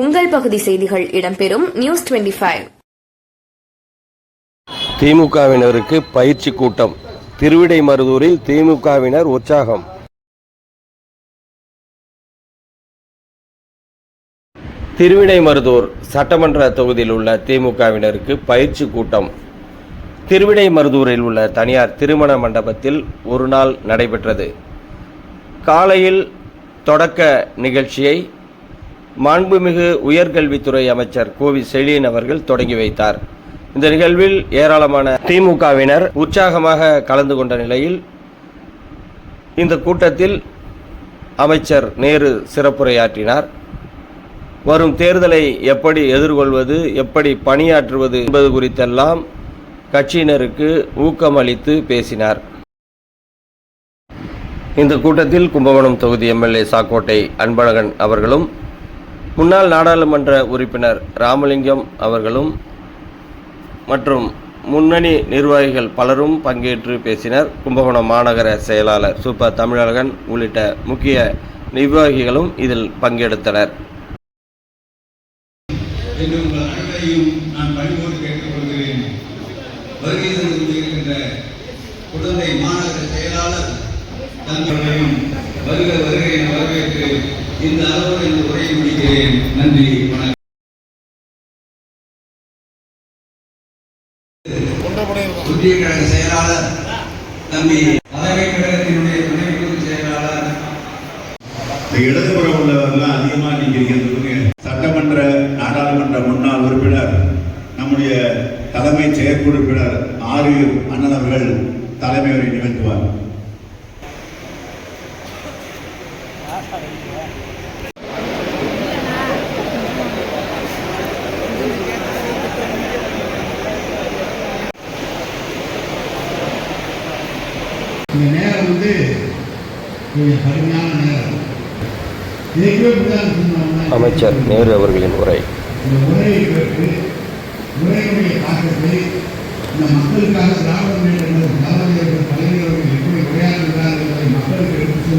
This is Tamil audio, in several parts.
உங்கள் பகுதி செய்திகள் இடம்பெறும் நியூஸ் 25 திமுகவினருக்கு பயிற்சி கூட்டம். திருவிடைமருதூரில் திமுகவினர் உற்சாகம். திருவிடைமருதூர் சட்டமன்ற தொகுதியில் உள்ள திமுகவினருக்கு பயிற்சி கூட்டம். திருவிடைமருதூரில் உள்ள தனியார் திருமண மண்டபத்தில் ஒரு நாள் நடைபெற்றது. காலையில் தொடக்க நிகழ்ச்சியை மாண்புமிகு உயர்கல்வித்துறை அமைச்சர் கோவி செழியன் அவர்கள் தொடங்கி வைத்தார். இந்த நிகழ்வில் ஏராளமான திமுகவினர் உற்சாகமாக கலந்து கொண்ட நிலையில் இந்த கூட்டத்தில் அமைச்சர் நேரு சிறப்புரையாற்றினார். வரும் தேர்தலை எப்படி எதிர்கொள்வது எப்படி பணியாற்றுவது என்பது குறித்தெல்லாம் கட்சியினருக்கு ஊக்கமளித்து பேசினார். இந்த கூட்டத்தில் கும்பகோணம் தொகுதி எம்எல்ஏ சாக்கோட்டை அன்பழகன் அவர்களும் முன்னாள் நாடாளுமன்ற உறுப்பினர் ராமலிங்கம் அவர்களும் மற்றும் முன்னணி நிர்வாகிகள் பலரும் பங்கேற்று பேசினர். கும்பகோணம் மாநகர செயலாளர் சூப்பர் தமிழகன் உள்ளிட்ட முக்கிய நிர்வாகிகளும் இதில் பங்கெடுத்தனர். வருகை குழந்தை மாநகர செயலாளர் வரவேற்று இந்த அளவோடு இந்த உரையை முடிக்கிறேன். நன்றி வணக்கம். கழக செயலாளர் தம்பி தலைமை கழகத்தினுடைய துணை பொதுச் செயலாளர். இடதுபுறம் உள்ளவர்கள் அதிகமா நீங்க இருக்கிறது சட்டமன்ற நாடாளுமன்ற முன்னாள் உறுப்பினர் நம்முடைய தலைமை செயற்குழு ஆறு அண்ணன் அவர்கள் தலைமை உரை நிகழ்த்துவார். இந்த நேரம் வந்து கொஞ்சம் கடுமையான நேரம். அமைச்சர் நேரு அவர்களின் உரை. இந்த உரையை பெற்று உரையுடைய தாக்கத்தை இந்த மக்களுக்காக திராவிட முன்னேற்ற திராவிட எப்படி உரையாடுகிறார்கள் மக்களுக்கு எடுத்து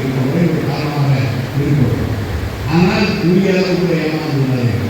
இந்த உரையுடைய காரணமாக ஆனால் உரிய அளவுக்கு ஏமாந்துள்ளது